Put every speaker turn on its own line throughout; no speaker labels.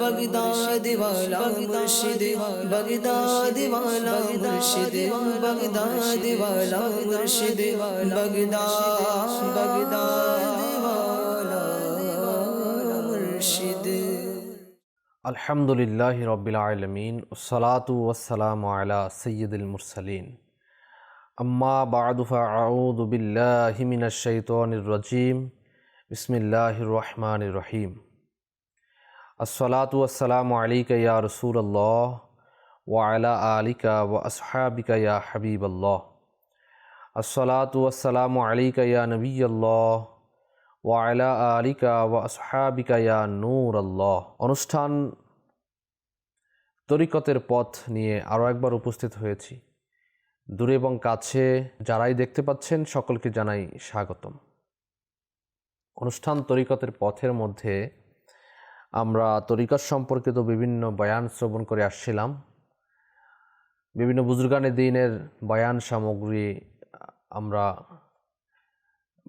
بغداد والا مرشد بغداد والا مرشد بغداد والا مرشد الحمد لله
رب العالمين والصلاة والسلام على سيد المرسلين أما بعد فأعوذ بالله من الشيطان الرجيم بسم الله الرحمن الرحيم আসসালাতু ওয়াসসালামু আলাইকা ইয়া রাসূলুল্লাহ ওয়া আলা আলিকা ওয়া আসহাবিকা ইয়া হাবিবাল্লাহ। আসসালাতু ওয়াসসালামু আলাইকা ইয়া নবিয়াল্লাহ ওয়া আলা আলিকা ওয়া আসহাবিকা ইয়া নূর আল্লাহ অনুষ্ঠান তরিকতের পথ নিয়ে আরও একবার উপস্থিত হয়েছি। দূরে এবং কাছে যারাই দেখতে পাচ্ছেন, সকলকে জানাই স্বাগতম। অনুষ্ঠান তরিকতের পথের মধ্যে আমরা তরিকত সম্পর্কিত বিভিন্ন বয়ান শ্রবণ করে আসছিলাম। বিভিন্ন বুজুর্গানে দিনের বয়ান সামগ্রী আমরা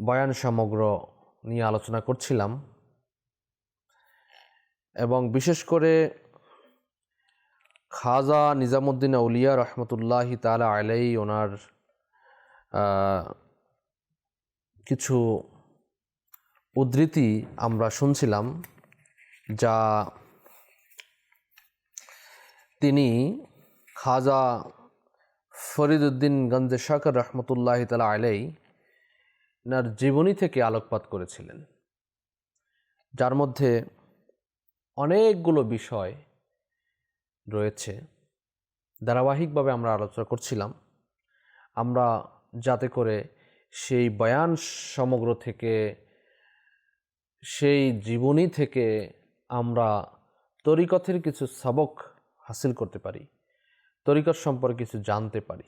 বয়ান সমগ্র নিয়ে আলোচনা করছিলাম। এবং বিশেষ করে খাজা নিজামুদ্দিন আউলিয়া রহমতুল্লাহি তালা আলাই ওনার কিছু উদ্ধৃতি আমরা শুনছিলাম। যা তিনি খাজা ফরিদুদ্দিন গঞ্জে শাকর রহমতুল্লাহ তালা আলাই নার জীবনী থেকে আলোকপাত করেছিলেন। যার মধ্যে অনেকগুলো বিষয় রয়েছে। ধারাবাহিকভাবে আমরা আলোচনা করছিলাম। আমরা যাতে করে সেই বয়ান সমগ্র থেকে, সেই জীবনী থেকে আমরা তরিকথের কিছু সবক হাসিল করতে পারি, তরিকত সম্পর্কে কিছু জানতে পারি।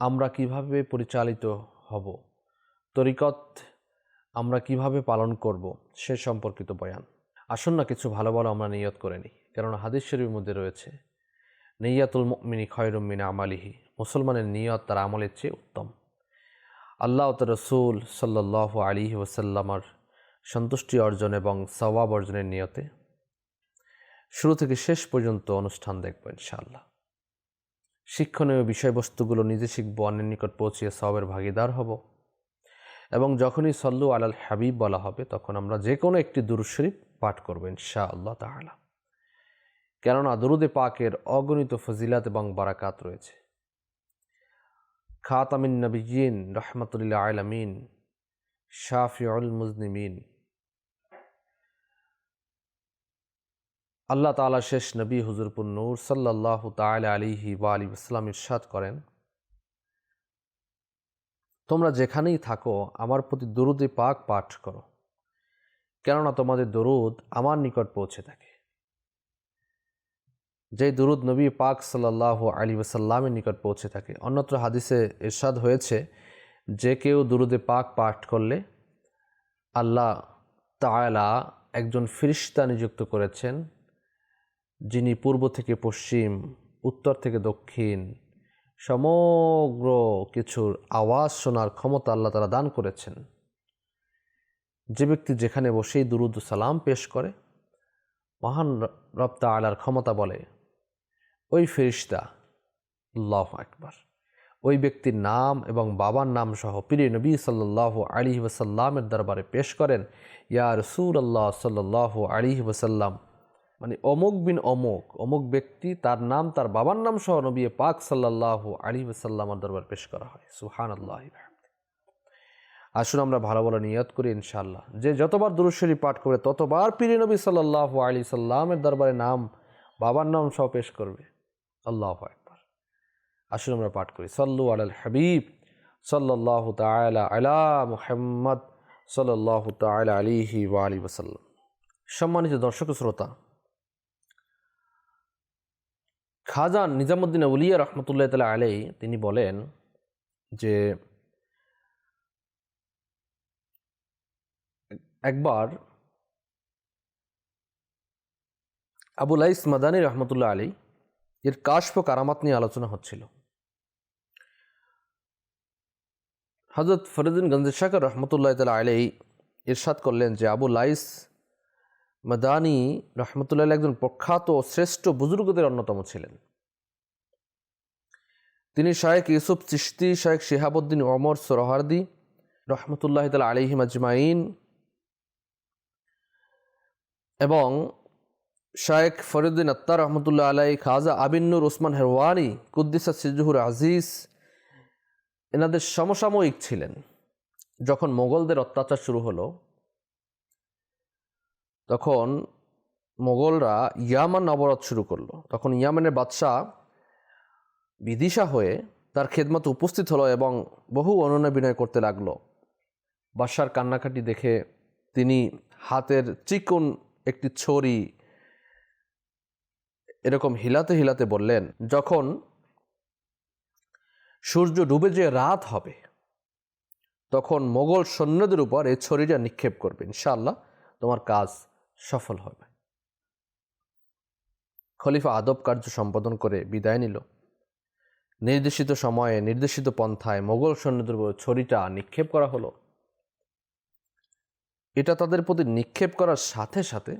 আমরা কীভাবে পরিচালিত হব, তরিকত আমরা কীভাবে পালন করব, সে সম্পর্কিত বয়ান। আসুন না কিছু ভালো ভালো আমরা নিয়ত করে নিই, কেননা হাদিস শরীফের মধ্যে রয়েছে নেইয়াতুল মিনি খয়রুমিন আমালিহি মুসলমানের নিয়ত তার আমলের চেয়ে উত্তম। আল্লাহ রসুল সাল্লাহ আলী ওসাল্লামার সন্তুষ্টি অর্জন এবং সওয়াব অর্জনের নিয়তে শুরু থেকে শেষ পর্যন্ত অনুষ্ঠান দেখব ইনশাআল্লাহ। শিক্ষণীয় বিষয়বস্তুগুলো নিজে শিখব, অন্যের নিকট পৌঁছিয়ে সবের ভাগিদার হব এবং যখনই সল্লু আলাল হাবিব বলা হবে তখন আমরা যে কোনো একটি দুরুশরীফ পাঠ করব ইনশা আল্লাহ তাহলা কেননা দুরুদে পাকের অগণিত ফজিলাত এবং বারাকাত রয়েছে। খাতামিন নবীন রহমতুল্লাহ আলমিন, শাফিউল মুজনিমিন আল্লাহ তালা শেষ নবী হুজুরপুর নূর সাল্লাহ তাল আলিহি বা আলী ইসলাম ইরশাদ করেন, তোমরা যেখানেই থাকো, আমার প্রতি দরুদে পাক পাঠ করো। কেননা তোমাদের দরুদ আমার নিকট পৌঁছে থাকে। যে দরুদ নবী পাক সাল্লাহ আলী ওসাল্লামের নিকট পৌঁছে থাকে। অন্যত্র হাদিসে ইরশাদ হয়েছে, যে কেউ দুরুদে পাক পাঠ করলে আল্লাহ তায়লা একজন ফিরিস্তা নিযুক্ত করেছেন যিনি পূর্ব থেকে পশ্চিম, উত্তর থেকে দক্ষিণ, সমগ্র কিছুর আওয়াজ শোনার ক্ষমতা আল্লাহ তারা দান করেছেন। যে ব্যক্তি যেখানে বসেই দুরুদ সালাম পেশ করে, মহান রপ্তা আলার ক্ষমতা বলে, ওই ফেরিস্তা, আল্লাহ একবার ওই ব্যক্তির নাম এবং বাবার নাম সহ প্রিয় নবী সাল্লাহ আলী ওসাল্লামের দরবারে পেশ করেন, ইয়া রসুল আল্লাহ সাল্লাহ আলী ওসাল্লাম মানে অমুক বিন অমুক অমুক ব্যক্তি তার নাম, তার বাবার নাম সহ নবী পাক সাল্লাহ আলী ওসাল্লামের দরবার পেশ করা হয়। সুহান আল্লাহ আসুন আমরা ভালো ভালো নিয়ত করি ইনশাল্লাহ যে যতবার দুরুশ্বরী পাঠ করবে, ততবার পীর নবী সাল্লাহ আলী সাল্লামের দরবারে নাম, বাবার নাম সহ পেশ করবে। আল্লাহ একবার আসুন আমরা পাঠ করি। সল্লু আল হাবিব সাল্লাহ তালা আলা মুহাম্মদ সাল্লাহ তালা আলিহি ওয়া আলী ওসাল্লাম সম্মানিত দর্শক শ্রোতা খাজা নিজামুদ্দিন উলিয়া রহমতুল্লাহ তালা আলাই তিনি বলেন যে একবার আবুল আইস মাদানী রহমতুল্লাহ আলী এর কাশফ কারামাত নিয়ে আলোচনা হচ্ছিল। হজরত ফরিদিন গঞ্জের শাকর রহমতুল্লাহ তালা আলাই ইরশাদ করলেন যে আবু লাইস মাদানি রহমতুল্লাহ একজন প্রখ্যাত শ্রেষ্ঠ বুজুর্গদের অন্যতম ছিলেন। তিনি শায়েক ইউসুফ চিস্তি শায়েক শিহাবুদ্দিন ওমর সোরহার্দি রহমতুল্লাহ তাল আলিহিম আজমাইন এবং শায়েক ফরিউদ্দিন আত্তার রহমতুল্লাহ আলাই খাজা আবিনুর ওসমান হেরওয়ানি, কুদ্দিসা সিজুহুর আজিজ, এনাদের সমসাময়িক ছিলেন। যখন মোগলদের অত্যাচার শুরু হলো তখন মোগলরা ইয়ামান অবরোধ শুরু করল। তখন ইয়ামানের বাদশাহ বিদিশা হয়ে তার খেদমতে উপস্থিত হলো এবং বহু অনন্য বিনয় করতে লাগল। বাদশার কান্নাকাটি দেখে তিনি হাতের চিকন একটি ছড়ি এরকম হিলাতে হিলাতে বললেন, যখন সূর্য ডুবে যে রাত হবে, তখন মোগল সৈন্যদের উপর এই ছড়িটা নিক্ষেপ করবে। ইনশাআল্লাহ তোমার কাজ সফল হবে। খলিফা আদব কার্য সম্পাদন করে বিদায় নিল। নির্দেশিত সময়ে নির্দেশিত পন্থায় মোগল সৈন্যদের উপর ছড়িটা নিক্ষেপ করা হলো। এটা তাদের প্রতি নিক্ষেপ করার সাথে সাথে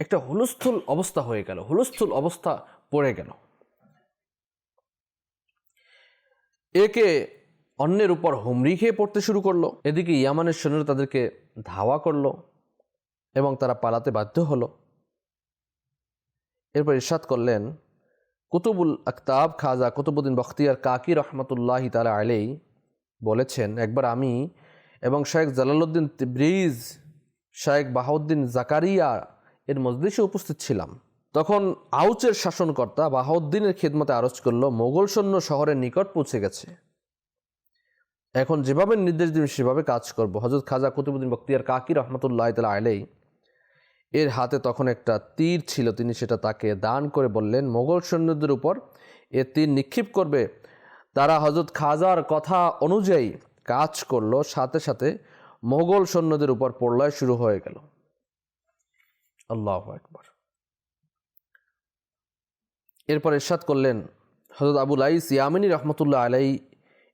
একটা হুলস্থুল অবস্থা হয়ে গেল, হুলস্থুল অবস্থা পড়ে গেল। একে অন্যের উপর হুমড়ি খেয়ে পড়তে শুরু করল। এদিকে ইয়ামানের সৈন্যরা তাদেরকে ধাওয়া করল। এবং তারা পালাতে বাধ্য হলো। এরপর ইরশাদ করলেন, কুতুবুল আক্তাব খাজা কুতুবুদ্দিন বখতিয়ার কাকি রহমতুল্লাহ তালা আলেই বলেছেন, একবার আমি এবং শেখ জালালউদ্দিন তিব্রিজ শেখ বাহাউদ্দিন জাকারিয়া এর মজলিসে উপস্থিত ছিলাম। তখন আউচের শাসনকর্তা বাহাউদ্দিনের খেদমতে আরজ করল, মোগল সৈন্য শহরের নিকট পৌঁছে গেছে। এখন যেভাবে নির্দেশ দিন সেভাবে কাজ করব। হজরত খাজা কুতুবুদ্দিন বক্তিয়ার কাকি রহমতুল্লাহ তালা আলেই এর হাতে তখন একটা তীর ছিল। তিনি সেটা তাকে দান করে বললেন, মোগল সৈন্যদের উপর এ তীর নিক্ষেপ করবে। তারা হজরত খাজার কথা অনুযায়ী কাজ করল। সাথে সাথে মোগল সৈন্যদের উপর প্রলয় শুরু হয়ে গেল। আল্লাহ একবার এরপর এরশাদ করলেন হজরত আবুল আইস ইয়ামিনী রহমতুল্লাহ আলাই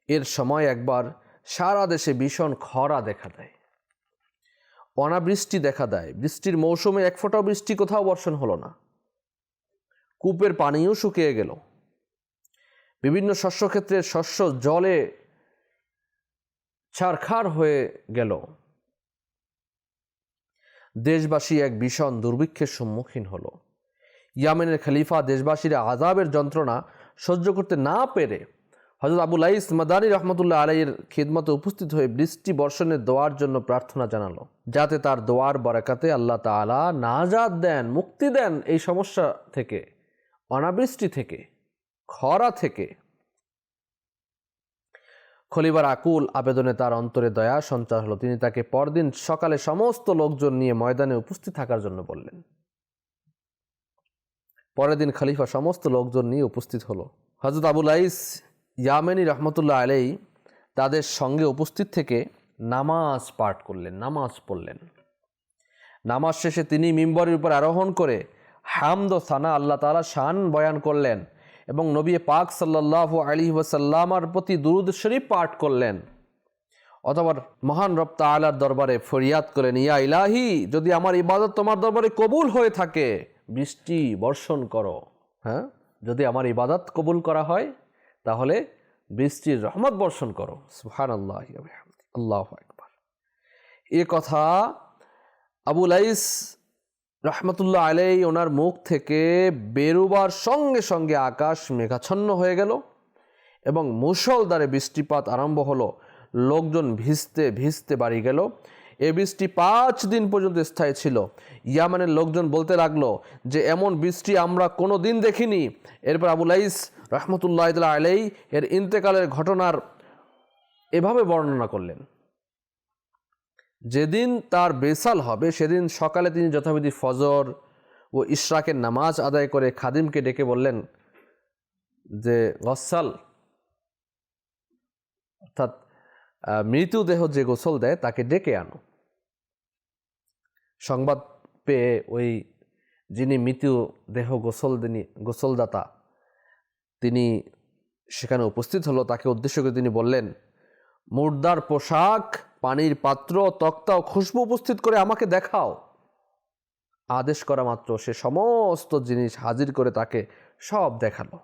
এর সময় একবার সারা দেশে ভীষণ খরা দেখা দেয়। অনাবৃষ্টি দেখা দেয়। বৃষ্টির মৌসুমে এক ফোঁটাও বৃষ্টি কোথাও বর্ষণ হলো না। কূপের পানিও শুকিয়ে গেল। বিভিন্ন শস্যক্ষেত্রের শস্য জলে ছারখার হয়ে গেল। দেশবাসী এক ভীষণ দুর্ভিক্ষের সম্মুখীন হলো। ইয়ামেনের খলিফা দেশবাসীরা আজাবের যন্ত্রণা সহ্য করতে না পেরে হজরত আবুল আইস মাদানী রহমতুল্লাহ আলাইয়ের খিদমতে উপস্থিত হয়ে বৃষ্টি বর্ষণের দোয়ার জন্য প্রার্থনা জানালো, যাতে তার দোয়ার বরাকাতে আল্লাহ তালা নাজাদ দেন, মুক্তি দেন এই সমস্যা থেকে, অনাবৃষ্টি থেকে, খরা থেকে। খলিবার আকুল আবেদনে তার অন্তরে দয়া, সঞ্চার হলো। তিনি তাকে পরদিন সকালে সমস্ত লোকজন নিয়ে ময়দানে উপস্থিত থাকার জন্য বললেন। পরের দিন খলিফা সমস্ত লোকজন নিয়ে উপস্থিত হলো। হজরত আবুল আইস ইয়ামেনি রহমতুল্লাহ আলাই তাদের সঙ্গে উপস্থিত থেকে নামাজ পাঠ করলেন, নামাজ পড়লেন। নামাজ শেষে তিনি মিম্বরের উপর আরোহণ করে হামদ সানা আল্লাহ তালা শান বয়ান করলেন এবং নবী পাক সাল্লাহ আলী ওয়াসাল্লামার প্রতি দুরুদ শরীফ পাঠ করলেন। অথবা মহান রব আলার দরবারে ফরিয়াদ করেন ইয়া ইলাহি, যদি আমার ইবাদত তোমার দরবারে কবুল হয়ে থাকে, বৃষ্টি বর্ষণ করো। হ্যাঁ? যদি আমার ইবাদত কবুল করা হয় তাহলে বৃষ্টির রহমত বর্ষণ করো। সুহান আল্লাহ আল্লাহ একবার এ কথা আবুল আইস রহমতুল্লাহ আলাই ওনার মুখ থেকে বেরুবার সঙ্গে সঙ্গে আকাশ মেঘাচ্ছন্ন হয়ে গেল এবং মুসলদারে বৃষ্টিপাত আরম্ভ হলো। লোকজন ভিজতে ভিজতে বাড়ি গেল। এ বৃষ্টি পাঁচ দিন পর্যন্ত স্থায়ী ছিল। ইয়ামানের লোকজন বলতে লাগল যে, এমন বৃষ্টি আমরা কোনো দিন দেখিনি। এরপর আবুল আইস রহমতুল্লাহ আলাই এর ইন্তেকালের ঘটনার এভাবে বর্ণনা করলেন। যেদিন তার বেসাল হবে, সেদিন সকালে তিনি যথাবিধি ফজর ও ইশরাকের নামাজ আদায় করে খাদিমকে ডেকে বললেন যে, গসাল। অর্থাৎ মৃতদেহ যে গোসল দেয় তাকে ডেকে আনো। সংবাদ পেয়ে ওই যিনি মৃতদেহ গোসল দিনী, গোসলদাতা তিনি সেখানে উপস্থিত হলো। তাকে উদ্দেশ্য করে তিনি বললেন, মুর্দার পোশাক, পানির পাত্র, তক্তা ও খুশবু উপস্থিত করে আমাকে দেখাও। আদেশ করা মাত্র সে সমস্ত জিনিস হাজির করে তাকে সব দেখাল।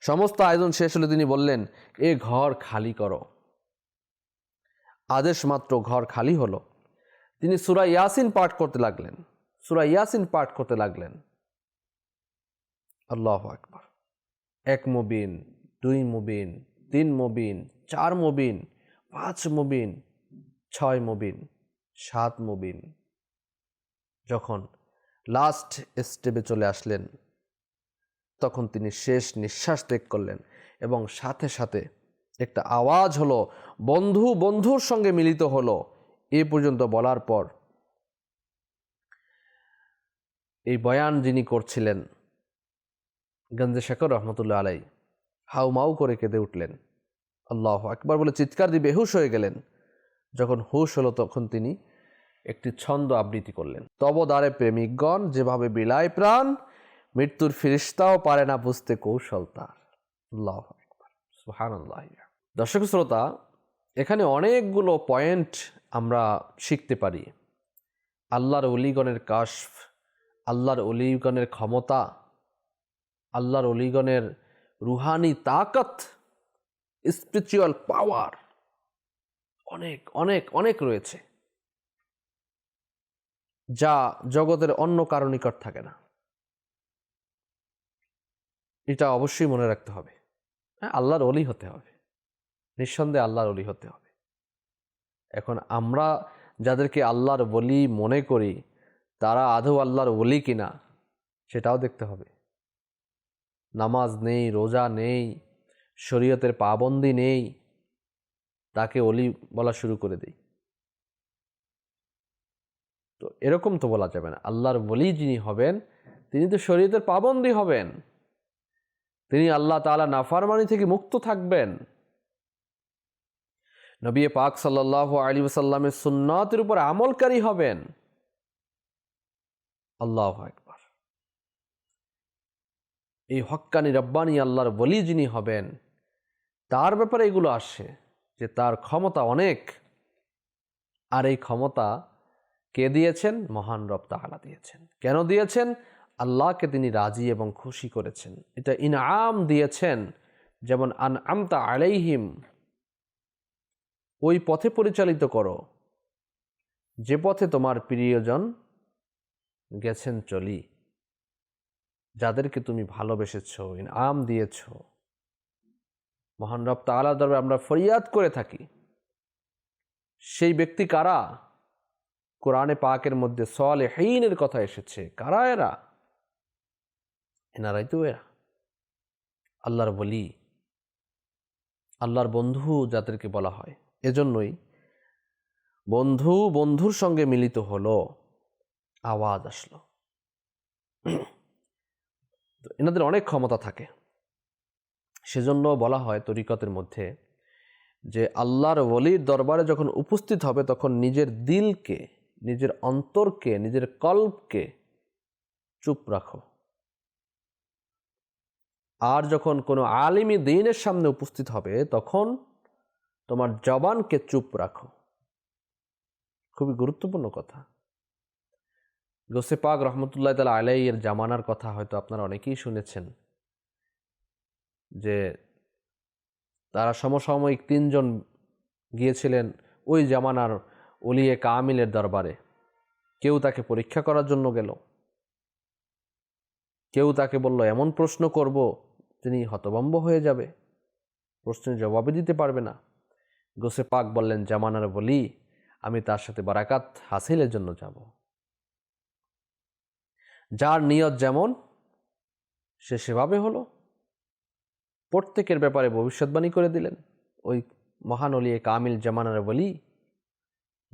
সমস্ত আয়োজন শেষ হলে তিনি বললেন, এ ঘর খালি করো। আদেশ মাত্র ঘর খালি হলো। তিনি সুরা ইয়াসিন পাঠ করতে লাগলেন। সুরা ইয়াসিন পাঠ করতে লাগলেন। আল্লাহ আকবার। এক মুবিন, দুই মুবিন, তিন মুবিন, চার মুবিন, পাঁচ মুবিন, ছয় মুবিন, সাত মুবিন। যখন লাস্ট স্টেপে চলে আসলেন, তখন তিনি শেষ নিঃশ্বাস ত্যাগ করলেন এবং সাথে সাথে একটা আওয়াজ হলো, বন্ধু, বন্ধুর সঙ্গে মিলিত হলো। এ পর্যন্ত বলার পর এই বয়ান যিনি করছিলেন গঞ্জে শেখর রহমতুল্লাহ আলাই হাউ মাউ করে কেঁদে উঠলেন। আল্লাহ একবার বলে চিৎকার দিয়ে বেহুশ হয়ে গেলেন। যখন হুশ হলো তখন তিনি একটি ছন্দ আবৃত্তি করলেন। তব দ্বারে প্রেমিকগণ যেভাবে বিলায় প্রাণ, মৃত্যুর ফিরিস্তাও পারে না বুঝতে কৌশল তার। দর্শক শ্রোতা, এখানে অনেকগুলো পয়েন্ট আমরা শিখতে পারি। আল্লাহর অলিগণের কাশফ, আল্লাহর অলিগণের ক্ষমতা আল্লাহর অলিগণের রুহানি তাকত স্পিরিচুয়াল পাওয়ার অনেক অনেক অনেক রয়েছে। যা জগতের অন্য কারও নিকট থাকে না। এটা অবশ্যই মনে রাখতে হবে। হ্যাঁ আল্লাহর অলি হতে হবে। নিঃসন্দেহে আল্লাহর অলি হতে হবে। এখন আমরা যাদেরকে আল্লাহর বলি মনে করি, তারা আদৌ আল্লাহর অলি কিনা, সেটাও দেখতে হবে। নামাজ নেই, রোজা নেই, শরীয়তের পাবন্দি নেই, তাকে অলি বলা শুরু করে দেই। তো এরকম তো বলা যাবে না। আল্লাহর বলি যিনি হবেন, তিনি তো শরীয়তের পাবন্দি হবেন। তিনি আল্লাহ তালা নাফারমানি থেকে মুক্ত থাকবেন। নবী পাক সাল্লাহ আলী সাল্লামের সুন্নতের উপর আমলকারী হবেন। আল্লাহ একবার এই হক্কানি রব্বানি আল্লাহর বলি যিনি হবেন, তার ব্যাপারে এগুলো আসে যে তার ক্ষমতা অনেক, আর এই ক্ষমতা কে দিয়েছেন? মহান রব তাহালা দিয়েছেন। কেন দিয়েছেন? আল্লাহকে তিনি রাজি এবং খুশি করেছেন। এটা ইনআম দিয়েছেন, যেমন আন আমতা আলাইহিম, ওই পথে পরিচালিত করো। যে পথে তোমার প্রিয়জন গেছেন চলি। যাদেরকে তুমি ভালোবেসেছ, ইনআম দিয়েছ। মহান রব তালা দরবে আমরা ফরিয়াদ করে থাকি। সেই ব্যক্তি কারা? কোরআনে পাকের মধ্যে সলে হেইনের কথা এসেছে। কারা এরা? এনারাই তো এরা। আল্লাহর বলি, আল্লাহর বন্ধু যাদেরকে বলা হয়। এজন্যই বন্ধু বন্ধুর সঙ্গে মিলিত হলো, আওয়াজ আসলো। তো এনাদের অনেক ক্ষমতা থাকে। সেজন্য বলা হয় তরিকতের মধ্যে যে আল্লাহর ওলির দরবারে যখন উপস্থিত হবে, তখন নিজের দিলকে, নিজের অন্তরকে, নিজের কল্পকে চুপ রাখো। আর যখন কোনো আলিমি দিনের সামনে উপস্থিত হবে, তখন তোমার জবানকে চুপ রাখো। খুবই গুরুত্বপূর্ণ কথা। গোসে পাক রহমতুল্লাহ তালা আলাইয়ের জামানার কথা হয়তো আপনারা অনেকেই শুনেছেন যে তারা সমসাময়িক তিনজন গিয়েছিলেন ওই জামানার অলিয়ে কামিলের দরবারে। কেউ তাকে পরীক্ষা করার জন্য গেল। কেউ তাকে বলল, এমন প্রশ্ন করব তিনি হতভম্ব হয়ে যাবে। প্রশ্নের জবাবে দিতে পারবে না। গোসে পাক বললেন, জামানার বলি আমি তার সাথে বারাকাত হাসিলের জন্য যাব। যার নিয়ত যেমন, সে সেভাবে হলো। প্রত্যেকের ব্যাপারে ভবিষ্যৎবাণী করে দিলেন। ওই মহান অলিয়ে কামিল জামানার বলি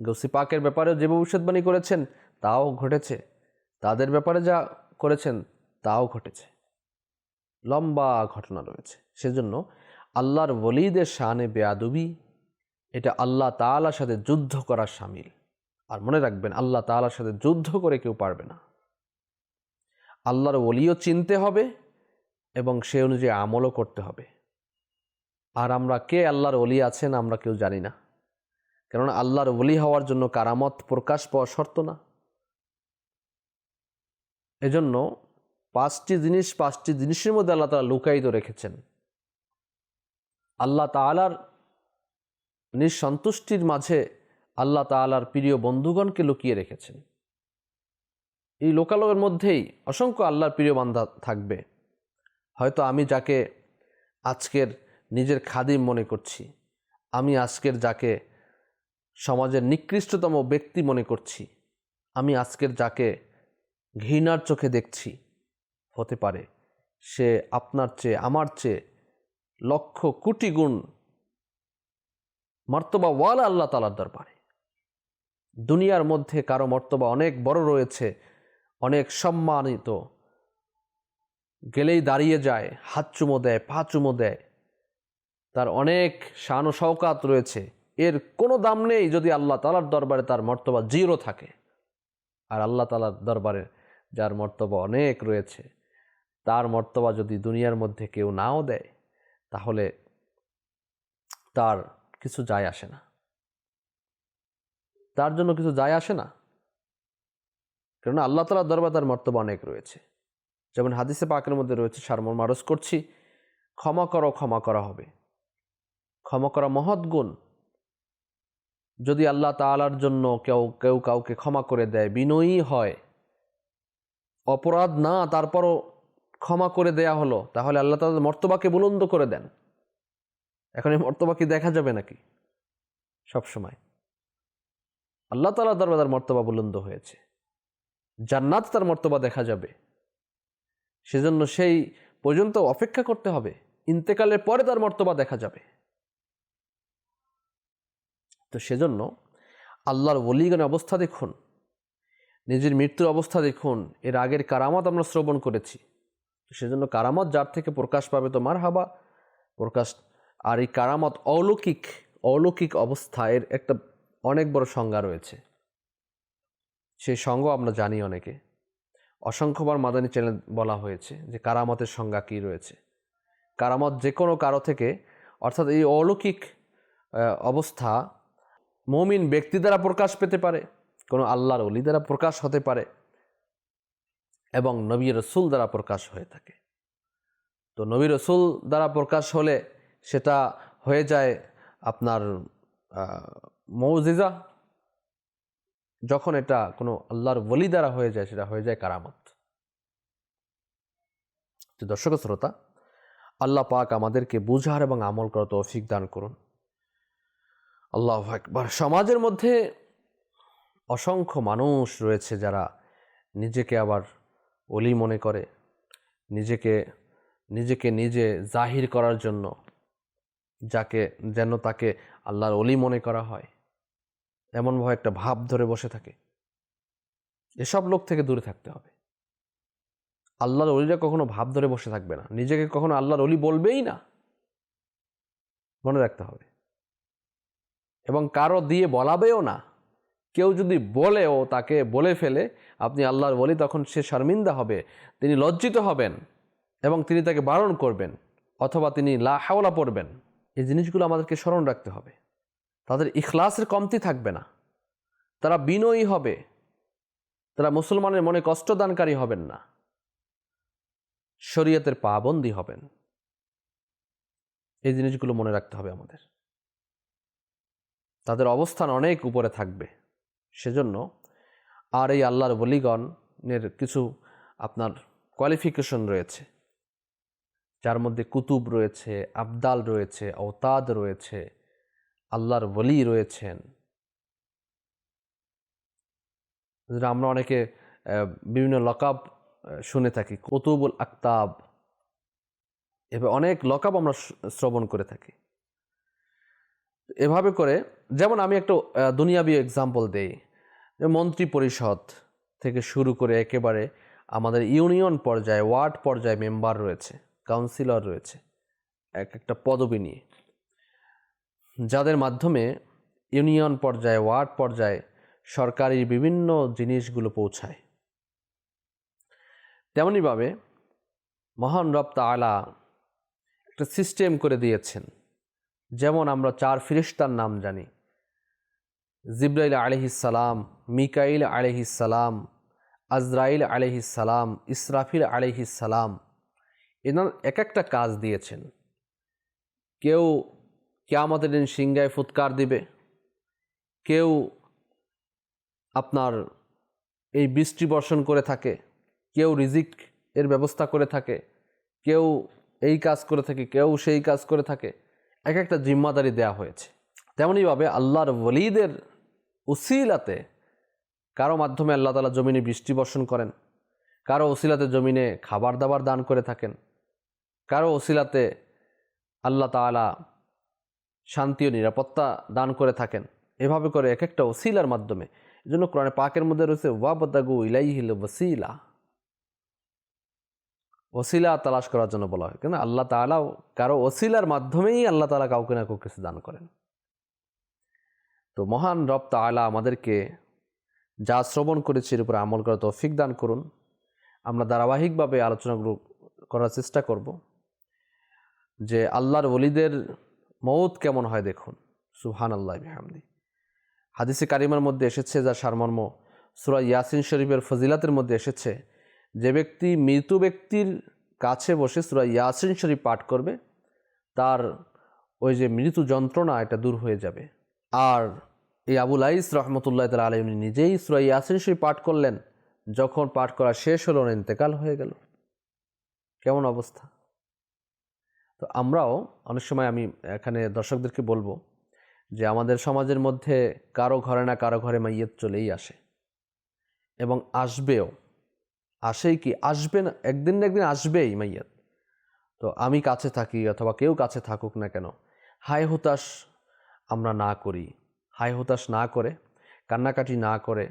গৌসি পাকের ব্যাপারেও যে ভবিষ্যৎবাণী করেছেন, তাও ঘটেছে। তাদের ব্যাপারে যা করেছেন, তাও ঘটেছে। লম্বা ঘটনা রয়েছে। সেজন্য আল্লাহর বলিদের শানে বেয়াদুবি, এটা আল্লাহ তালার সাথে যুদ্ধ করার সামিল। আর মনে রাখবেন, আল্লাহ তালার সাথে যুদ্ধ করে কেউ পারবে না। আল্লাহর ওলিও চিনতে হবে এবং সে অনুযায়ী আমলও করতে হবে। আর আমরা কে আল্লাহর ওলি আছেন আমরা কেউ জানি না। কেননা আল্লাহর ওলি হওয়ার জন্য কারামত প্রকাশ পাওয়া শর্ত না। এজন্য পাঁচটি জিনিস পাঁচটি জিনিসের মধ্যে আল্লাহ তালা লুকায়িত রেখেছেন। আল্লাহ তালার নিঃসন্তুষ্টির মাঝে আল্লাহ তালার প্রিয় বন্ধুগণকে লুকিয়ে রেখেছেন। এই লোকালোকের মধ্যেই অসংখ্য আল্লাহর প্রিয় বান্ধা থাকবে। হয়তো আমি যাকে আজকের নিজের খাদিম মনে করছি, আমি আজকের যাকে সমাজের নিকৃষ্টতম ব্যক্তি মনে করছি, আমি আজকের যাকে ঘৃণার চোখে দেখছি, হতে পারে সে আপনার চেয়ে, আমার চেয়ে লক্ষ কোটি গুণ মর্তবা ওয়ালা আল্লাহ তালার দরবারে। দুনিয়ার মধ্যে কারও মর্তবা অনেক বড় রয়েছে অনেক সম্মানিত। গেলেই দাঁড়িয়ে যায়, হাত চুমো দেয়, পা চুমো দেয়। তার অনেক শান শওকাত রয়েছে। এর কোনো দাম নেই যদি আল্লাহ তালার দরবারে তার মর্তবা জিরো থাকে। আর আল্লাহ তালার দরবারে যার মর্তবা অনেক রয়েছে, তার মর্তবা যদি দুনিয়ার মধ্যে কেউ নাও দেয়, তাহলে তার কিছু যায় আসে না। তার জন্য কিছু যায় আসে না? কেননা আল্লাহ তালার দরবার তার মর্তবা অনেক রয়েছে। যেমন হাদিসে পাকের মধ্যে রয়েছে সারমর মারস করছি, ক্ষমা করো, ক্ষমা করা হবে। ক্ষমা করা মহৎ গুণ। যদি আল্লাহ তালার জন্য কেউ কেউ কাউকে ক্ষমা করে দেয়, বিনয়ী হয়, অপরাধ না, তারপরও ক্ষমা করে দেয়া হলো, তাহলে আল্লাহ তালার মর্তবাকে বুলন্দ করে দেন। এখন এই মর্তবা কি দেখা যাবে নাকি? সব সময় আল্লাহ তালা দরবার তার মর্তবা বুলন্দ হয়েছে। জান্নাত তার মর্তবা দেখা যাবে। সেজন্য সেই পর্যন্ত অপেক্ষা করতে হবে। ইন্তেকালের পরে তার মর্তবা দেখা যাবে। তো সেজন্য আল্লাহর ওলিগণ অবস্থা দেখুন, নিজের মৃত্যুর অবস্থা দেখুন, এর আগের কারামত আমরা শ্রবণ করেছি। তো সেজন্য কারামত যার থেকে প্রকাশ পাবে তো মার হাবা প্রকাশ, আর এই কারামত অলৌকিক অলৌকিক অবস্থা এর একটা অনেক বড় সংজ্ঞা রয়েছে। সেই সঙ্গ আমরা জানি অনেকে। অসংখ্যবার মাদানী চ্যানেল বলা হয়েছে যে কারামতের সংজ্ঞা কী রয়েছে। কারামত যে কোনো কারও থেকে, অর্থাৎ এই অলৌকিক অবস্থা মমিন ব্যক্তি দ্বারা প্রকাশ পেতে পারে, কোনো আল্লাহর অলি দ্বারা প্রকাশ হতে পারে এবং নবী রসুল দ্বারা প্রকাশ হয়ে থাকে। তো নবী রসুল দ্বারা প্রকাশ হলে সেটা হয়ে যায় আপনার মৌজিজা যখন এটা কোনো আল্লাহর বলি দ্বারা হয়ে যায়, সেটা হয়ে যায় কারামত। দর্শক শ্রোতা, আল্লাহ পাক আমাদেরকে বুঝার এবং আমল করা তৌফিক দান করুন। আল্লাহ একবার সমাজের মধ্যে অসংখ্য মানুষ রয়েছে যারা নিজেকে আবার অলি মনে করে, নিজেকে নিজেকে নিজে জাহির করার জন্য যাকে, যেন তাকে আল্লাহর অলি মনে করা হয়। এমনভাবে একটা ভাব ধরে বসে থাকে। এসব লোক থেকে দূরে থাকতে হবে। আল্লাহর অলিরা কখনো ভাব ধরে বসে থাকবে না। নিজেকে কখনো আল্লাহর অলি বলবেই না। মনে রাখতে হবে। এবং কারও দিয়ে বলাবেও না। কেউ যদি বলেও তাকে বলে ফেলে, আপনি আল্লাহর বলি তখন সে শর্মিন্দা হবে, তিনি লজ্জিত হবেন এবং তিনি তাকে বারণ করবেন অথবা তিনি লা হাওলা পড়বেন। এই জিনিসগুলো আমাদেরকে স্মরণ রাখতে হবে। তাদের ইখলাসের কমতি থাকবে না। তারা বিনয়ী হবে। তারা মুসলমানের মনে কষ্টদানকারী হবেন না। শরীয়তের পাবন্দি হবেন। এই জিনিসগুলো মনে রাখতে হবে আমাদের। তাদের অবস্থান অনেক উপরে থাকবে। সেজন্য আর এই আল্লাহর বলিগণের কিছু আপনার কোয়ালিফিকেশন রয়েছে। যার মধ্যে কুতুব রয়েছে, আবদাল রয়েছে অতাদ রয়েছে আল্লাহর বলি রয়েছেন। আমরা অনেকে বিভিন্ন লকাব শুনে থাকি। কুতুবুল আক্তাব, এভাবে অনেক লকাব আমরা শ্রবণ করে থাকি। এভাবে করে, যেমন আমি একটা দুনিয়াবি এক্সাম্পল দেই। মন্ত্রী পরিষদ থেকে শুরু করে একেবারে আমাদের ইউনিয়ন পর্যায়ে, ওয়ার্ড পর্যায়ে মেম্বার রয়েছে কাউন্সিলর রয়েছে, এক একটা পদবি নিয়ে। যাদের মাধ্যমে ইউনিয়ন পর্যায়ে, ওয়ার্ড পর্যায়ে সরকারি বিভিন্ন জিনিসগুলো পৌঁছায়। তেমনইভাবে মহান রপ্তা আলা একটা সিস্টেম করে দিয়েছেন। যেমন আমরা চার ফিরিস্তার নাম জানি। জিব্রাইল আলহিসাল্লাম মিকাইল আলহিসাল্লাম আজরাইল আলহিসাল্লাম ইসরাফিল আলহিসাল্লাম এনার এক একটা কাজ দিয়েছেন। কেউ কেয়ামতের দিন সিংগায় ফুৎকার দিবে। কেউ আপনার এই বৃষ্টি বর্ষণ করে থাকে, কেউ রিজিক এর ব্যবস্থা করে থাকে, কেউ এই কাজ করে থাকে, কেউ সেই কাজ করে থাকে। এক একটা জিম্মাদারি দেয়া হয়েছে। তেমনইভাবে আল্লাহর ওলিদের উসিলাতে কারও মাধ্যমে আল্লাহ তালা জমিনে বৃষ্টি বর্ষণ করেন, কারও ওসিলাতে জমিনে খাবার দাবার দান করে থাকেন, কারও ওসিলাতে আল্লাহ তালা শান্তি ও নিরাপত্তা দান করে থাকেন। এভাবে করে এক একটা ওসিলার মাধ্যমে। এই জন্য কোরআনে পাকের মধ্যে রয়েছে, ওয়াবদাগু ইলাইহিল ওসিলা ওসিলা তালাশ করার জন্য বলা হয়। কেন? আল্লাহ তালাও কারও ওসিলার মাধ্যমেই আল্লাহ তালা কাউকে না কাউকে কিছু দান করেন। তো মহান রব তালা আমাদেরকে যা শ্রবণ করেছি এর উপর আমল করা তৌফিক দান করুন। আমরা ধারাবাহিকভাবে আলোচনাগুলো করার চেষ্টা করব যে আল্লাহর ওলিদের মৌত কেমন হয় দেখুন। সুহান আল্লাহ বিহামদি। হাদিসে কারিমার মধ্যে এসেছে যা সারমর্ম সুরা ইয়াসিন শরীফের ফজিলাতের মধ্যে এসেছে, যে ব্যক্তি মৃত ব্যক্তির কাছে বসে সুরা ইয়াসিন শরীফ পাঠ করবে, তার ওই যে মৃত্যু যন্ত্রণা এটা দূর হয়ে যাবে। আর এই আবুল আইস রহমতুল্লাহ তালা আলম নিজেই সুরা ইয়াসিন শরীফ পাঠ করলেন, যখন পাঠ করা শেষ হলো ইন্তেকাল হয়ে গেল। কেমন অবস্থা? তো আমরাও অনেক সময় আমি এখানে দর্শকদেরকে বলব যে আমাদের সমাজের মধ্যে কারও ঘরে না কারও ঘরে মাইয়েত চলেই আসে। এবং আসবেও। আসেই কি? আসবে না, একদিন না একদিন আসবেই মাইয়াত। তো আমি কাছে থাকি অথবা কেউ কাছে থাকুক না কেন হাই হতাশ আমরা না করি। হাই হতাশ না করে, কান্নাকাটি না করে।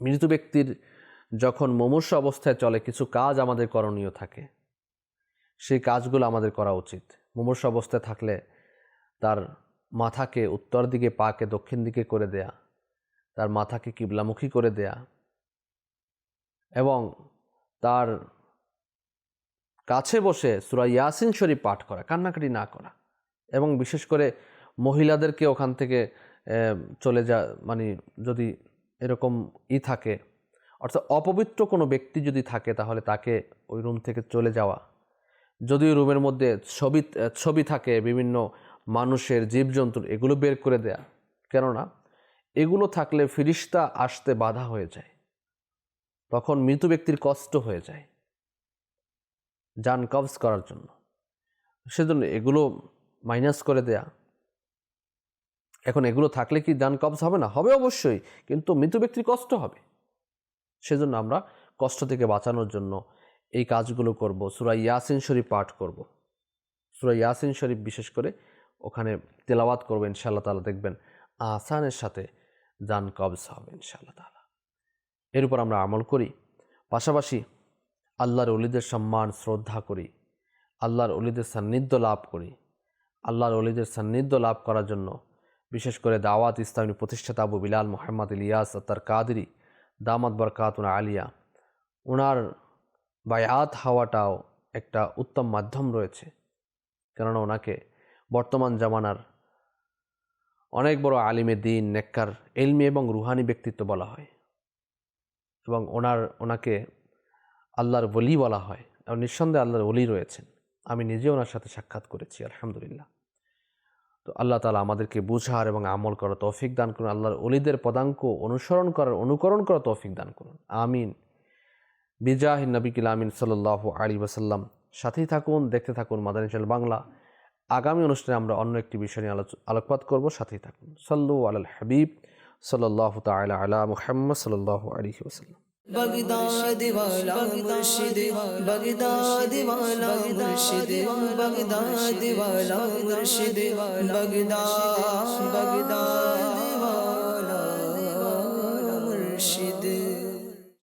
মৃত ব্যক্তির যখন মুমূর্ষ অবস্থায় চলে, কিছু কাজ আমাদের করণীয় থাকে। সেই কাজগুলো আমাদের করা উচিত। মুমূর্ষ অবস্থায় থাকলে তার মাথাকে উত্তর দিকে, পাকে দক্ষিণ দিকে করে দেয়া, তার মাথাকে কিবলামুখী করে দেয়া এবং তার কাছে বসে সুরা ইয়াসিন শরীফ পাঠ করা, কান্নাকাটি না করা এবং বিশেষ করে মহিলাদেরকে ওখান থেকে চলে যা মানে যদি এরকম ই থাকে, অর্থাৎ অপবিত্র কোনো ব্যক্তি যদি থাকে তাহলে তাকে ওই রুম থেকে চলে যাওয়া যদিও রুমের মধ্যে ছবি ছবি থাকে বিভিন্ন মানুষের জীবজন্তুর, এগুলো বের করে দেয়া। কেননা, এগুলো থাকলে ফিরিস্তা আসতে বাধা হয়ে যায়। তখন মৃত ব্যক্তির কষ্ট হয়ে যায় যান কবজ করার জন্য। সেজন্য এগুলো মাইনাস করে দেয়া। এখন এগুলো থাকলে কি যান কবজ হবে না? হবে অবশ্যই, কিন্তু মৃত ব্যক্তির কষ্ট হবে। সেজন্য আমরা কষ্ট থেকে বাঁচানোর জন্য এই কাজগুলো করব। সুরা ইয়াসিন শরীফ পাঠ করব। সুরা ইয়াসিন শরীফ বিশেষ করে ওখানে তেলাওয়াত করব ইনশাআল্লাহ তালা দেখবেন আসানের সাথে যান কবজ হবে ইনশাআল্লাহ তালা এর উপর আমরা আমল করি। পাশাপাশি আল্লাহর অলিদের সম্মান, শ্রদ্ধা করি। আল্লাহর অলিদের সান্নিধ্য লাভ করি। আল্লাহর অলিদের সান্নিধ্য লাভ করার জন্য বিশেষ করে দাওয়াত ইসলামী প্রতিষ্ঠাতা আবু বিলাল মোহাম্মদ ইলিয়াস তার কাদরি, দামাত বরকাতুন আলিয়া ওনার বায়াত হওয়াটাও একটা উত্তম মাধ্যম রয়েছে। কেননা ওনাকে বর্তমান জামানার অনেক বড় আলিমে দিন, নেককার, এলমি এবং রুহানি ব্যক্তিত্ব বলা হয়। এবং ওনার, ওনাকে আল্লাহর বলি বলা হয় এবং নিঃসন্দেহে আল্লাহর অলি রয়েছেন। আমি নিজে ওনার সাথে সাক্ষাৎ করেছি, আলহামদুলিল্লাহ। তো আল্লাহ তালা আমাদেরকে বুঝার এবং আমল করার তৌফিক দান করুন, আল্লাহর অলিদের পদাঙ্ক অনুসরণ করার, অনুকরণ করার তৌফিক দান করুন। আমিন। বিজাহ নবী কিলামিন সাল্লাহ আলী ওসাল্লাম সাথেই থাকুন, দেখতে থাকুন মাদানী চ্যানেল বাংলা। আগামী অনুষ্ঠানে আমরা অন্য একটি বিষয় নিয়ে আলোচ আলোকপাত করব, সাথেই থাকুন। সাল্লু আল হাবিব সাল্লাহ তালা আলা মুহাম্মদ সাল্লাহ আলী ওসাল্লাম
বগদা والا مرشد بغداد والا مرشد বগদা والا مرشد